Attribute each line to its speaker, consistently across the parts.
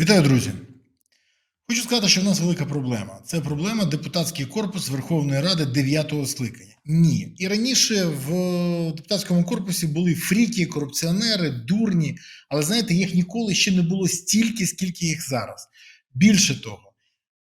Speaker 1: Вітаю, друзі! Хочу сказати, що в нас велика проблема. Це проблема депутатський корпус Верховної Ради 9-го скликання. Ні. І раніше в депутатському корпусі були фріки, корупціонери, дурні, але знаєте, їх ніколи ще не було стільки, скільки їх зараз. Більше того,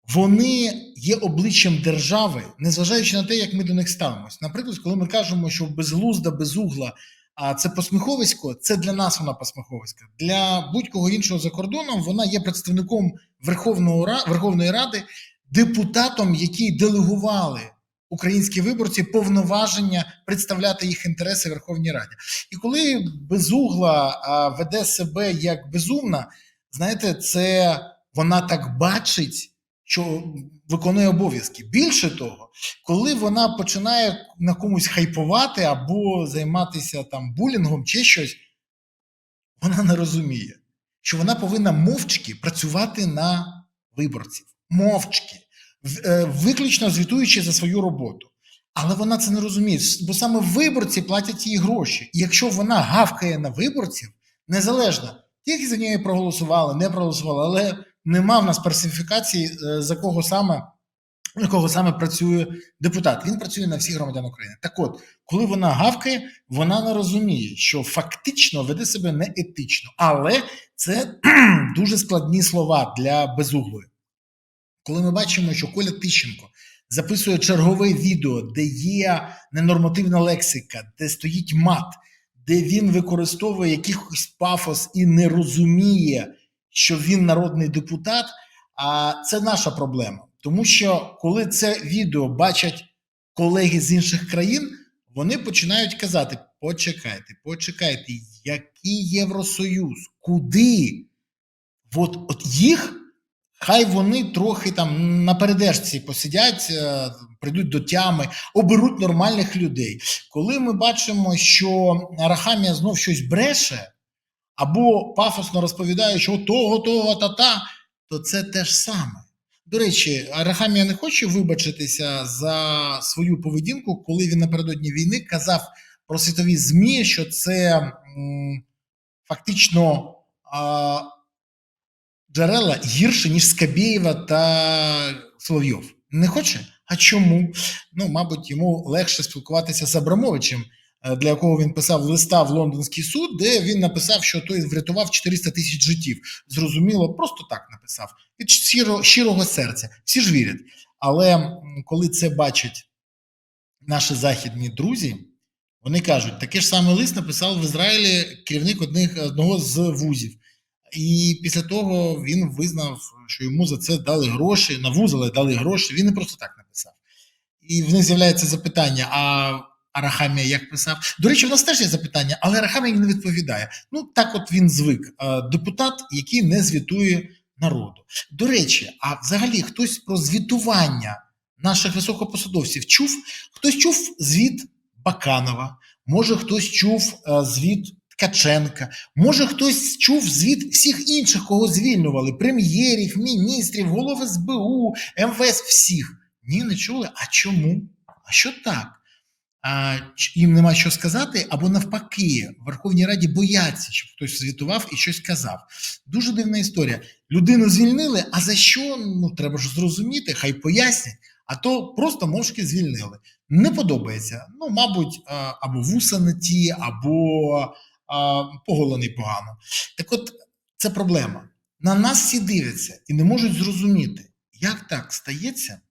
Speaker 1: вони є обличчям держави, незважаючи на те, як ми до них ставимось. Наприклад, коли ми кажемо, що безглузда, безугла, а це посміховисько, це для нас вона посміховиська. Для будь-кого іншого за кордоном вона є представником Верховного Верховної Ради, депутатом, який делегували українські виборці повноваження представляти їх інтереси в Верховній Раді. І коли безугла веде себе як безумна, знаєте, це вона так бачить, що виконує обов'язки. Більше того, коли вона починає на комусь хайпувати або займатися там булінгом чи щось, вона не розуміє, що вона повинна мовчки працювати на виборців. Мовчки, е, виключно звітуючи за свою роботу. Але вона це не розуміє, бо саме виборці платять їй гроші. І якщо вона гавкає на виборців, незалежно, ті, які за неї проголосували, не проголосували, але нема в нас персифікації, е, за кого саме на кого саме працює депутат. Він працює на всіх громадян України. Так от, коли вона гавкає, вона не розуміє, що фактично веде себе неетично. Але це дуже складні слова для безуглої. Коли ми бачимо, що Коля Тищенко записує чергове відео, де є ненормативна лексика, де стоїть мат, де він використовує якийсь пафос і не розуміє, що він народний депутат, а це наша проблема. Тому що коли це відео бачать колеги з інших країн, вони починають казати: почекайте, почекайте, який Євросоюз? Куди? От, от їх хай вони трохи там на передержці посидять, е, прийдуть до тями, оберуть нормальних людей. Коли ми бачимо, що Рахамія знов щось бреше, або пафосно розповідає, що того, того, та-та, то це те ж саме. До речі, Арахамія не хоче вибачитися за свою поведінку, коли він напередодні війни казав про світові ЗМІ, що це м, фактично а, джерела гірше, ніж Скабєєва та Соловйов. Не хоче? А чому? Ну, мабуть, йому легше спілкуватися з Абрамовичем, для якого він писав листа в лондонський суд, де він написав, що той врятував 400 тисяч життів. Зрозуміло, просто так написав від щиро, щирого серця. Всі ж вірять. Але коли це бачать наші західні друзі, вони кажуть, таке ж саме лист написав в Ізраїлі керівник одних, одного з вузів. І після того він визнав, що йому за це дали гроші, на вуз, але дали гроші. Він не просто так написав. І в них з'являється запитання: а Арахамія як писав? До речі, в нас теж є запитання, але Арахамія не відповідає. Ну так от він звик. Е, Депутат, який не звітує народу. До речі, а взагалі хтось про звітування наших високопосадовців чув? Хтось чув звіт Баканова, може хтось чув е, звіт Ткаченка, може хтось чув звіт всіх інших, кого звільнювали: прем'єрів, міністрів, голов СБУ, МВС, всіх. Ні, не чули. А чому? А що так? Їм нема що сказати, або навпаки, в Верховній Раді бояться, щоб хтось звітував і щось казав. Дуже дивна історія. Людину звільнили, а за що? Ну треба ж зрозуміти, хай пояснять, а то просто мовчки звільнили. Не подобається. Ну, мабуть, або вуса не ті, або поголений погано. Так от, це проблема. На нас всі дивляться і не можуть зрозуміти, як так стається,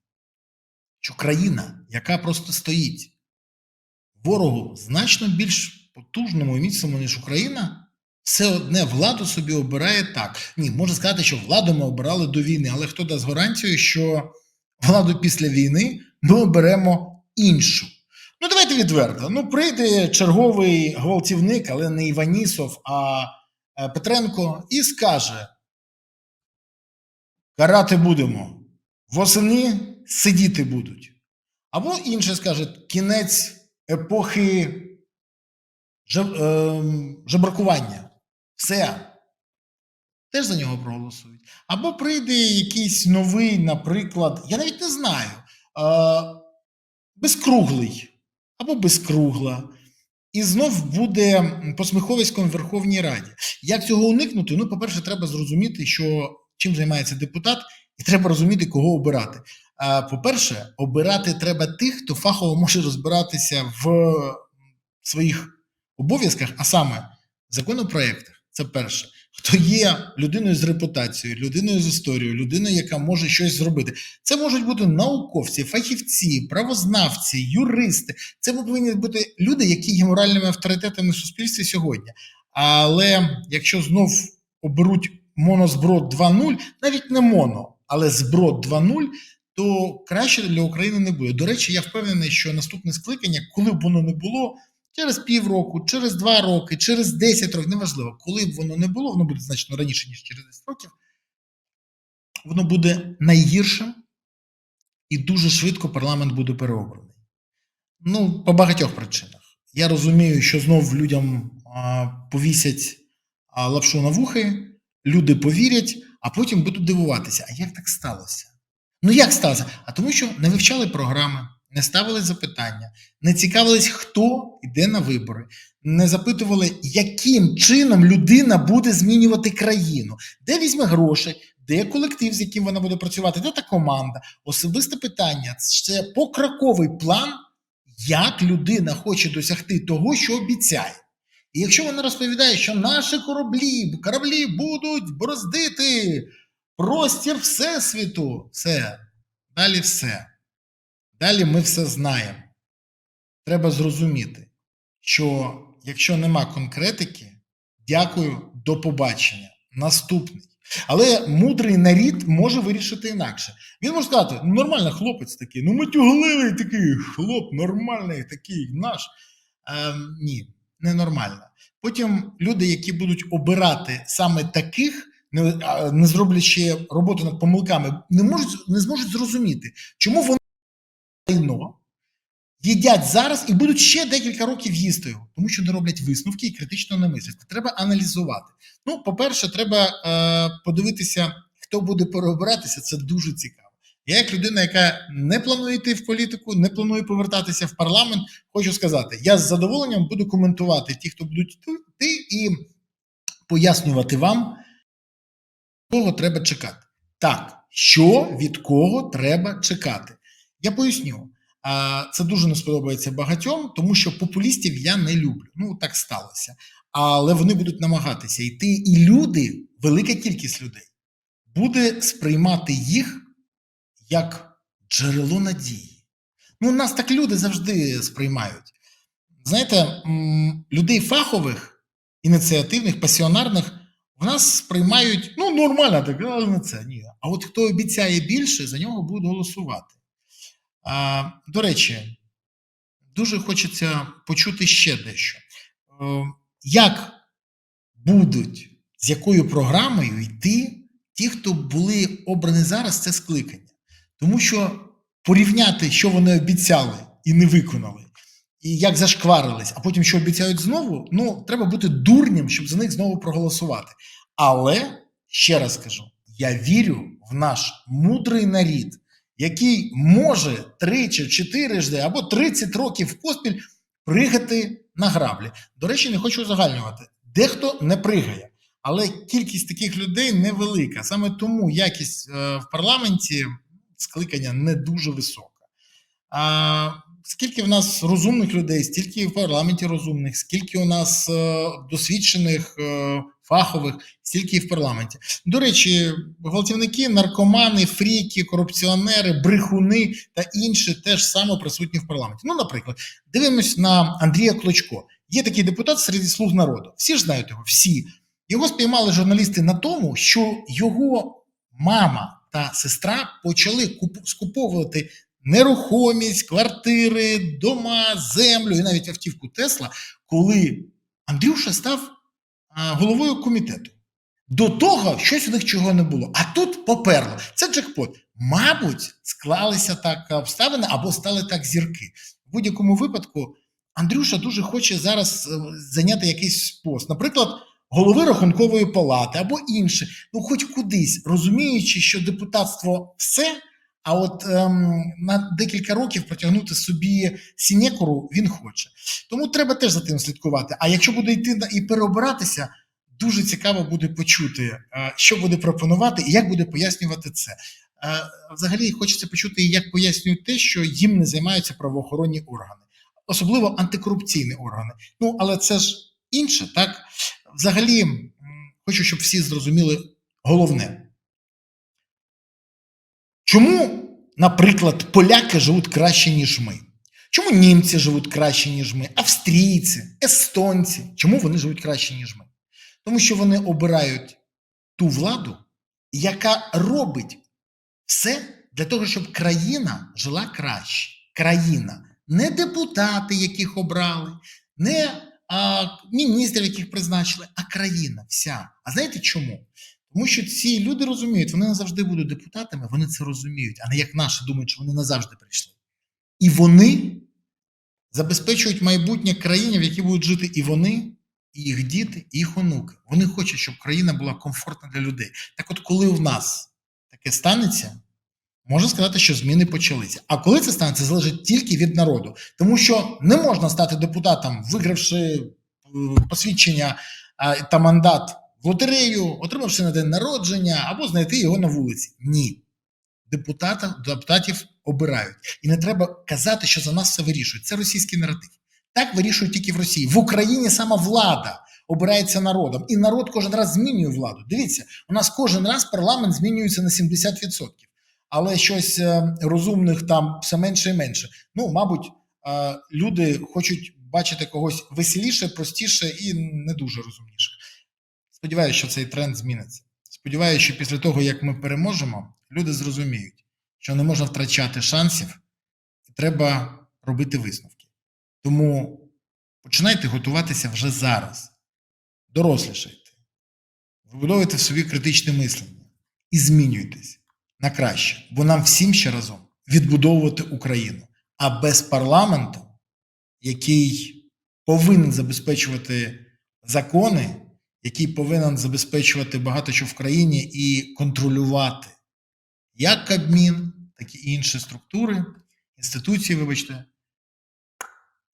Speaker 1: що країна, яка просто стоїть ворогу значно більш потужному і міцному, ніж Україна, все одне владу собі обирає так. Ні, можна сказати, що владу ми обирали до війни, але хто дасть гарантію, що владу після війни ми оберемо іншу. Ну, давайте відверто. Ну, прийде черговий гвалтівник, але не Іванісов, а е, Петренко, і скаже: карати будемо. Восени сидіти будуть. Або інше скаже: кінець епохи жеб, е, жебракування. Все. Теж за нього проголосують. Або прийде якийсь новий, наприклад, я навіть не знаю, е, безкруглий або безкругла. І знов буде посміховиськом в Верховній Раді. Як цього уникнути? Ну, по-перше, треба зрозуміти, що чим займається депутат, і треба розуміти, кого обирати. По-перше, обирати треба тих, хто фахово може розбиратися в своїх обов'язках, а саме в законопроєктах. Це перше. Хто є людиною з репутацією, людиною з історією, людиною, яка може щось зробити. Це можуть бути науковці, фахівці, правознавці, юристи. Це повинні бути люди, які є моральними авторитетами в суспільстві сьогодні. Але якщо знов оберуть монозброд 2.0, навіть не моно, але зброд 2.0, то краще для України не буде. До речі, я впевнений, що наступне скликання, коли б воно не було, через півроку, через два роки, через 10 років, неважливо, коли б воно не було, воно буде значно раніше, ніж через 10 років, воно буде найгіршим, і дуже швидко парламент буде переобраний. Ну, по багатьох причинах. Я розумію, що знов людям а, повісять а, лапшу на вухи, люди повірять, а потім будуть дивуватися, а як так сталося? Ну як сталося? А тому, що не вивчали програми, не ставили запитання, не цікавились, хто йде на вибори, не запитували, яким чином людина буде змінювати країну, де візьме гроші, де колектив, з яким вона буде працювати, де та команда. Особисте питання це покроковий план, як людина хоче досягти того, що обіцяє. І якщо вона розповідає, що наші кораблі, кораблі будуть бороздити простір Всесвіту, все, далі все. Далі ми все знаємо. Треба зрозуміти, що якщо нема конкретики, дякую, до побачення. Наступний. Але мудрий нарід може вирішити інакше. Він може сказати: ну нормально, хлопець такий, ну матюгливий такий хлоп, нормальний такий наш. Е, ні, ненормально. Потім люди, які будуть обирати саме таких, не, не зроблячи роботу над помилками, не можуть не зможуть зрозуміти, чому вони лайно їдять зараз і будуть ще декілька років їсти його, тому що не роблять висновки і критично не мислять. Треба аналізувати. Ну, по-перше, треба е, подивитися, хто буде переобиратися. Це дуже цікаво. Я, як людина, яка не планує йти в політику, не планує повертатися в парламент, хочу сказати, я з задоволенням буду коментувати ті, хто будуть йти, і пояснювати вам, кого треба чекати. Так, що від кого треба чекати. Я поясню. А, Це дуже не сподобається багатьом, тому що популістів я не люблю. Ну так сталося. Але вони будуть намагатися йти, і люди, велика кількість людей, буде сприймати їх як джерело надії. Ну, нас так люди завжди сприймають. Знаєте, людей фахових, ініціативних, пасіонарних в нас сприймають ну, нормально, так, але не це. Ні. А от хто обіцяє більше, за нього будуть голосувати. А, До речі, дуже хочеться почути ще дещо. Е, Як будуть, з якою програмою йти ті, хто були обрані зараз, це скликання? Тому що порівняти, що вони обіцяли і не виконали, і як зашкварились, а потім що обіцяють знову, ну, треба бути дурнім, щоб за них знову проголосувати. Але ще раз кажу: я вірю в наш мудрий нарід який може тричі, чотирижди або 30 років поспіль пригати на граблі. До речі, не хочу узагальнювати. Дехто не пригає, але кількість таких людей невелика. Саме тому якість е, в парламенті скликання не дуже висока. Скільки в нас розумних людей, стільки в парламенті розумних, скільки у нас е, досвідчених е, фахових, стільки і в парламенті. До речі, гвалтівники, наркомани, фріки, корупціонери, брехуни та інші теж саме присутні в парламенті. Ну, наприклад, дивимось на Андрія Клочко. Є такий депутат серед слуг народу. Всі ж знають його, всі. Його спіймали журналісти на тому, що його мама та сестра почали скуповувати нерухомість, квартири, дома, землю і навіть автівку Тесла, коли Андрюша став головою комітету. До того щось у них чого не було. А тут поперло. Це джекпот. Мабуть, склалися так обставини або стали так зірки. В будь-якому випадку Андрюша дуже хоче зараз е, зайняти якийсь пост. Наприклад, голови рахункової палати або інше. Ну, хоч кудись, розуміючи, що депутатство все. А от ем, на декілька років протягнути собі сінекуру він хоче. Тому треба теж за тим слідкувати. А якщо буде йти і переобиратися, дуже цікаво буде почути, е, що буде пропонувати і як буде пояснювати це. Е, Взагалі хочеться почути, як пояснюють те, що їм не займаються правоохоронні органи, особливо антикорупційні органи. Ну але це ж інше, так? Взагалі, хочу, щоб всі зрозуміли головне. Чому, наприклад, поляки живуть краще, ніж ми? Чому німці живуть краще, ніж ми, австрійці, естонці? Чому вони живуть краще, ніж ми? Тому що вони обирають ту владу, яка робить все для того, щоб країна жила краще. Країна, не депутати, яких обрали, не а, міністрів, яких призначили, а країна вся. А знаєте чому? Тому що ці люди розуміють, вони не завжди будуть депутатами, вони це розуміють, а не як наші думають, що вони назавжди прийшли. І вони забезпечують майбутнє країні, в якій будуть жити і вони, і їх діти, і їх онуки. Вони хочуть, щоб країна була комфортна для людей. Так от, коли в нас таке станеться, можна сказати, що зміни почалися. А коли це станеться, залежить тільки від народу. Тому що не можна стати депутатом, вигравши е, посвідчення та мандат в лотерею, отримавши на день народження або знайти його на вулиці. Ні. Депутата, депутатів обирають. І не треба казати, що за нас все вирішують. Це російський наратив. Так вирішують тільки в Росії. В Україні сама влада обирається народом, і народ кожен раз змінює владу. Дивіться, у нас кожен раз парламент змінюється на 70%. Але щось е, розумних там все менше і менше. Ну, мабуть, е, люди хочуть бачити когось веселіше, простіше і не дуже розумніше. Сподіваюся, що цей тренд зміниться. Сподіваюся, що після того, як ми переможемо, люди зрозуміють, що не можна втрачати шансів, і треба робити висновки. Тому починайте готуватися вже зараз, дорослішайте, вибудовуйте в собі критичне мислення і змінюйтесь на краще, бо нам всім ще разом відбудовувати Україну. А без парламенту, який повинен забезпечувати закони, який повинен забезпечувати багато що в країні і контролювати як Кабмін, так і інші структури, інституції, вибачте,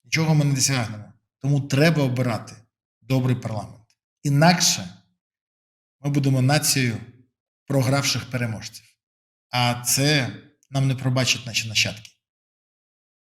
Speaker 1: нічого ми не досягнемо. Тому треба обирати добрий парламент. Інакше ми будемо нацією програвших переможців. А це нам не пробачать наші нащадки.